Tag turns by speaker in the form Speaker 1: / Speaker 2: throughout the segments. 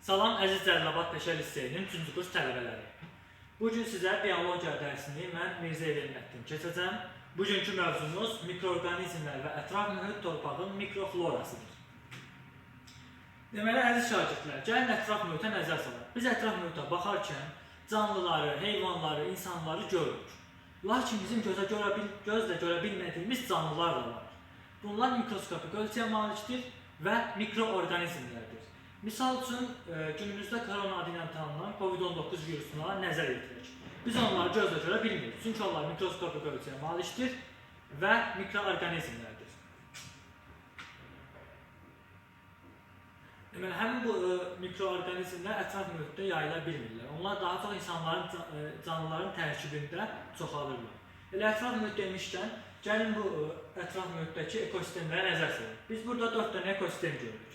Speaker 1: Salam əziz Cəlilabad Peşə Liseyinin 3-cü kurs tələbələri. Bu gün sizə biologiya dərsini mən Mirzə Elməttin keçəcəm. Bugünkü mövzumuz mikroorqanizmlər və ətraf mühit torpağın mikroflorasıdır. Deməli, əziz şagirdlər, gəlin ətraf mühitə nəzər salaq. Biz ətraf mühitə baxarkən canlıları, heyvanları, insanları görürük. Lakin bizim gözə görə bil gözlə görə bilmədiyimiz canlılar da var. Bunlar mikroskopik ölçüyə malikdir və mikroorqanizmlərdir. Misal üçün, e, günümüzdə korona adı ilə tanınan COVID-19 virusuna nəzər yetirək. Biz onları gözlə görə bilmirik. Çünki onlar mikroskopik ölçüyə malikdir və mikroorqanizmlərdir. Deməli, həmin bu e, mikroorqanizmlər ətraf mühitdə yayıla bilmirlər. Onlar daha çox insanların, e, canlıların tərkibində çoxalırlar. Elə ətraf mühit demişkən, gəlin bu e, ətraf mühitdəki ekosistemlərə nəzər salaq. Biz burada 4 dənə ekosistem görürük.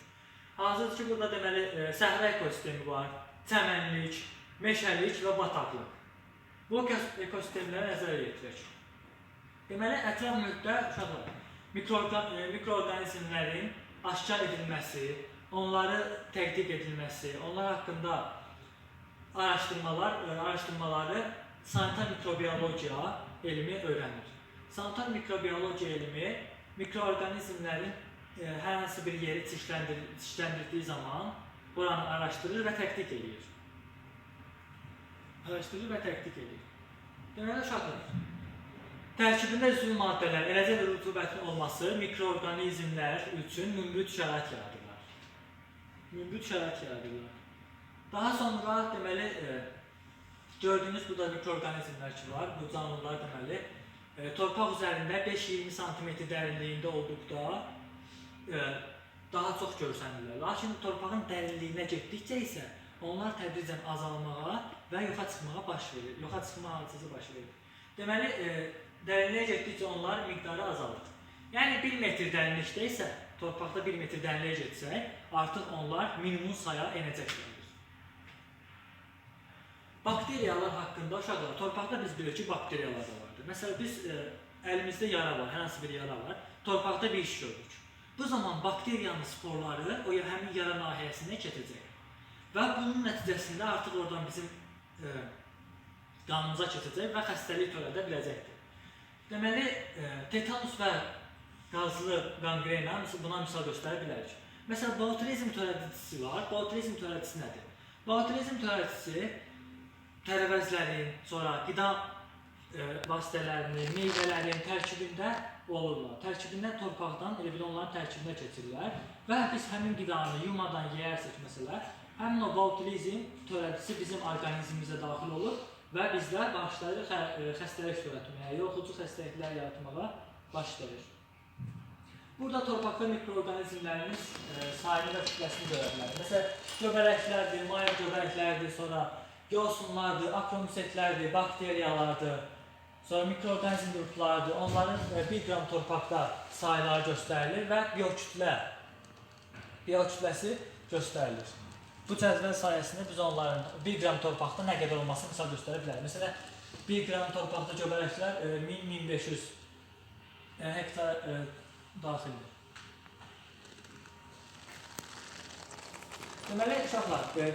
Speaker 1: Hazırda ki, burada deməli e, səhra ekosistemi var, çəmənlik, meşəlik və bataqlıq. Bu ekos- ekosistemlərə nəzər yetirək. Deməli, ətraf mühitdə uşaqlar, e, mikroorqanizmlərin aşkar edilməsi, onları tədqiq edilməsi, onlar haqqında araşdırmalar, e, araşdırmaları sanitar mikrobiyologiya elmi öyrənir. Sanitar mikrobiyologiya elmi mikroorqanizmlərin e, hər hansı bir yeri çirkləndir, çirkləndirdiyi zaman buranı araşdırır və tədqiq edir. Araşdırır və tədqiq edir. Deməli uşaqlar, tərkibində üzvü maddələr, eləcə də rütubətin olması mikroorqanizmlər üçün münbit şərait yaradırlar. Münbit şərait yaradırlar. Daha sonra deməli e, gördüyünüz burada mikroorqanizmlər ki var, bu canlılar deməli e, torpaq üzərində 5-20 sm dərinliyində olduqda daha çox görsənirlər. Lakin torpağın dərinliyinə getdikcə isə onlar tədricən azalmağa və yoxa çıxmağa baş verir. Yoxa çıxma hadisəsi baş verir. Deməli, e, dərinliyə getdikcə onlar miqdarı azalır. Yəni 1 metr dərinlikdə isə torpaqda 1 metr dərinliyə getsək, artıq onlar minimum saya enəcəklər. Bakteriyalar haqqında uşaqlar, torpaqda biz bilirik ki, bakteriyalar da vardır. Məsələn, biz e, əlimizdə yara var, hər hansı bir yara var, torpaqda bir iş görürük. Bu zaman bakteriyanın sporları o həmin yara nahiyəsinə keçəcək. Və bunun nəticəsində artıq oradan bizim e, qanımıza keçəcək və xəstəlik törədə biləcəkdir. Deməli, e, tetanus və qazlı qanqrena mis- buna misal göstərə bilərik. Məsələn, botulizm törədicisi var. Botulizm törədicisi nədir? Botulizm törədicisi tərəvəzlərin, sonra qida e, vasitələrinin, meyvələrin tərkibində olurlar. Tərkibindən torpaqdan elə bil onların tərkibinə keçirlər və biz həmin qidanı yumadan yeyərsək məsələn, həmin o botulizm törədicisi bizim orqanizmimizə daxil olur və bizdə başlayır xə, e, xəstəlik törətməyə, yoxucu xəstəliklər yaratmağa başlayır. Burada torpaqda mikroorqanizmlərimiz e, sayını və kütləsini görə bilərik. Məsələn, göbələklərdir, maya göbələklərdir, sonra yosunlardır, akromisetlərdir, bakteriyalardır, sonra mikroorqanizm qruplarıdır. Onların e, 1 qram torpaqda sayıları göstərilir və biokütlə, biokütləsi göstərilir. Bu cədvəl sayəsində biz onların 1 qram torpaqda nə qədər olmasını misal göstərə bilərik. Məsələn, 1 qram torpaqda göbələklər e, 1000-1500 e, hektar e, daxildir. Deməli, uşaqlar, e,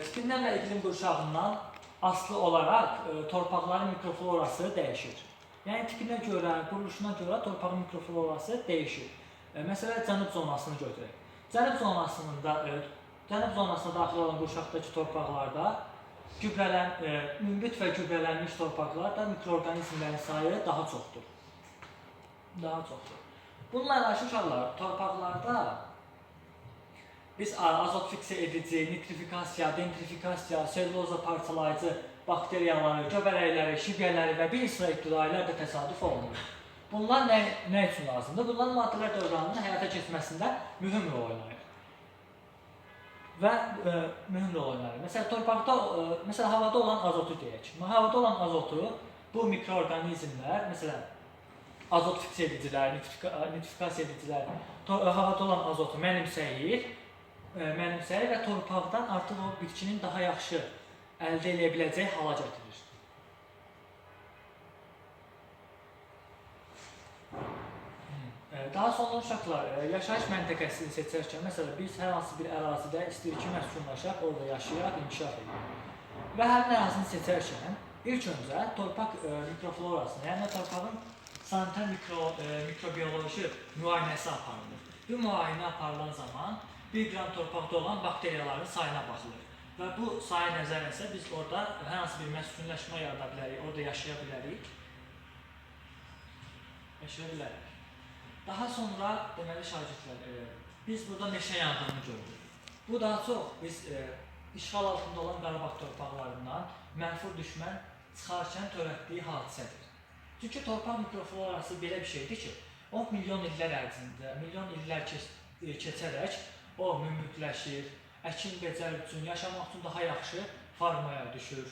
Speaker 1: və iqlim qurşağından asılı olaraq e, torpaqların mikroflorası dəyişir. Yəni tipinə görə, quruluşuna görə torpağın mikroflorası dəyişir. E, məsələn, cənub zonasını götürək. Cənub zonasında e, cənub zonasına daxil olan qurşaqdakı torpaqlarda gübrələn, e, münbit və gübrələnmiş torpaqlarda mikroorqanizmlərin sayı daha çoxdur. Daha çoxdur. Bununla yanaşı uşaqlar, torpaqlarda biz azot fiksə edici, nitrifikasiya, denitrifikasiya, selluloza parçalayıcı bakteriyaları, göbələkləri, şibyələri və bir sıra ibtidailər də təsadüf olunur. Bunlar nə, nə üçün lazımdır? Bunlar maddələr dövranının həyata keçməsində mühüm rol oynayır. Və e, mühüm rol oynayır. Məsələn, torpaqda, e, məsələn, havada olan azotu deyək. Havada olan azotu bu mikroorqanizmlər, məsələn, azot fiks edicilər, nitrifika- nitrifikasiya edicilər e, havada olan azotu mənimsəyir, e, mənimsəyir və torpaqdan artıq o bitkinin daha yaxşı əldə edə biləcəyi hala gətirir. E, Daha sonra uşaqlar e, yaşayış məntəqəsini seçərkən, məsələn, biz hər hansı bir ərazidə istəyirik ki, məskunlaşaq, orada yaşayaq, inkişaf edək. Və həmin ərazini seçərkən ilk öncə torpaq e, mikroflorasını, yəni torpağın sanitar mikro e, mikrobioloji müayinəsi aparılır. Bu müayinə aparılan zaman 1 qram torpaqda olan bakteriyaların sayına baxılır. Və bu sayı nəzərənsə biz orada hər hansı bir məskunləşmə yarada bilərik, orada yaşaya bilərik. Yaşaya bilərik. Daha sonra deməli şagirdlər, e, biz burada meşə yanğını gördük. Bu daha çox biz e, işğal altında olan Qarabağ torpaqlarından mənfur düşmən çıxarkən törətdiyi hadisədir. Çünki torpaq mikroflorası belə bir şeydir ki, 10 milyon illər ərzində, milyon illər keç e, keçərək o mümükləşir, əkin becər üçün, yaşamaq üçün daha yaxşı formaya düşür.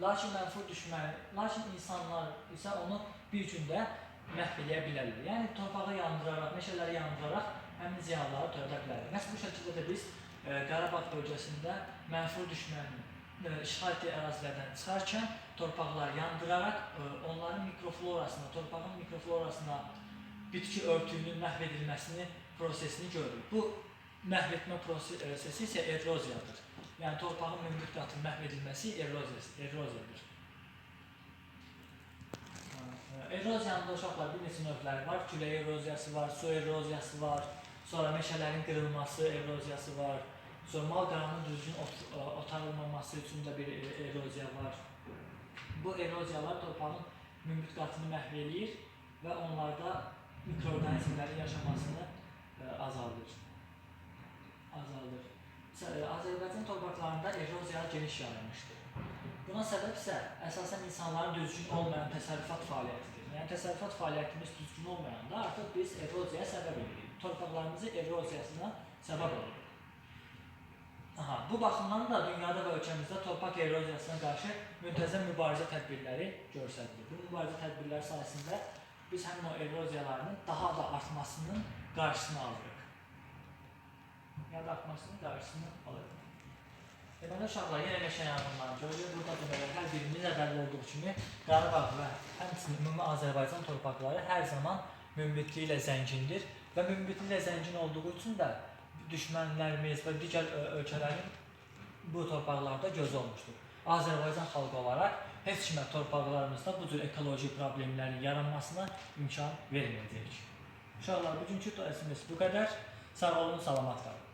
Speaker 1: Lakin mənfur düşmən, lakin insanlar isə onu bir gündə məhv edə bilərlər. Yəni torpağı yandıraraq, meşələri yandıraraq həmin ziyanları törədə bilərlər. Məhz bu şəkildə də biz e, Qarabağ bölgəsində mənfur düşmənin e, işğal etdiyi ərazilərdən çıxarkən torpaqları yandıraraq e, onların mikroflorasına, torpağın mikroflorasına bitki örtüyünün məhv edilməsini prosesini görürük. Bu məhv etmə prose- prosesi isə eroziyadır. Yəni torpağın münbitdatının məhv edilməsi eroziyası, eroziyadır. Eroziyanın da uşaqlar bir neçə növləri var. Külək eroziyası var, su eroziyası var, sonra meşələrin qırılması eroziyası var. Sonra mal qaranın düzgün ot, ə, otarılmaması üçün də bir e, eroziya var. Bu eroziyalar torpağın münbit qatını məhv eləyir və onlarda mikroorqanizmlərin yaşamasını azaldır. Ə, Azərbaycan torpaqlarında eroziya geniş yayılmışdır. Buna səbəb isə əsasən insanların düzgün olmayan təsərrüfat fəaliyyətidir. Yəni təsərrüfat fəaliyyətimiz düzgün olmayanda artıq biz eroziyaya səbəb edirik. Torpaqlarımızın eroziyasına səbəb oluruq. Aha, bu baxımdan da dünyada və ölkəmizdə torpaq eroziyasına qarşı müntəzəm mübarizə tədbirləri göstərilir. Bu mübarizə tədbirləri sayəsində biz həmin o eroziyaların daha da artmasının qarşısını alırıq. Ya da artmasının qarşısını alırıq. Deməli uşaqlar yenə meşə yanğınları görülür. Burada deməli hər birimiz əvvəl olduğu kimi Qarabağ və həmçinin ümumi Azərbaycan torpaqları hər zaman münbitliyi ilə zəngindir və münbitliyi ilə zəngin olduğu üçün də düşmənlərimiz və digər ölkələrin bu torpaqlarda gözü olmuşdur. Azərbaycan xalqı olaraq heç kimə torpaqlarımızda bu cür ekoloji problemlərin yaranmasına imkan verməyəcəyik. Uşaqlar bugünkü dərsimiz bu qədər. Sağ olun, salamat qalın.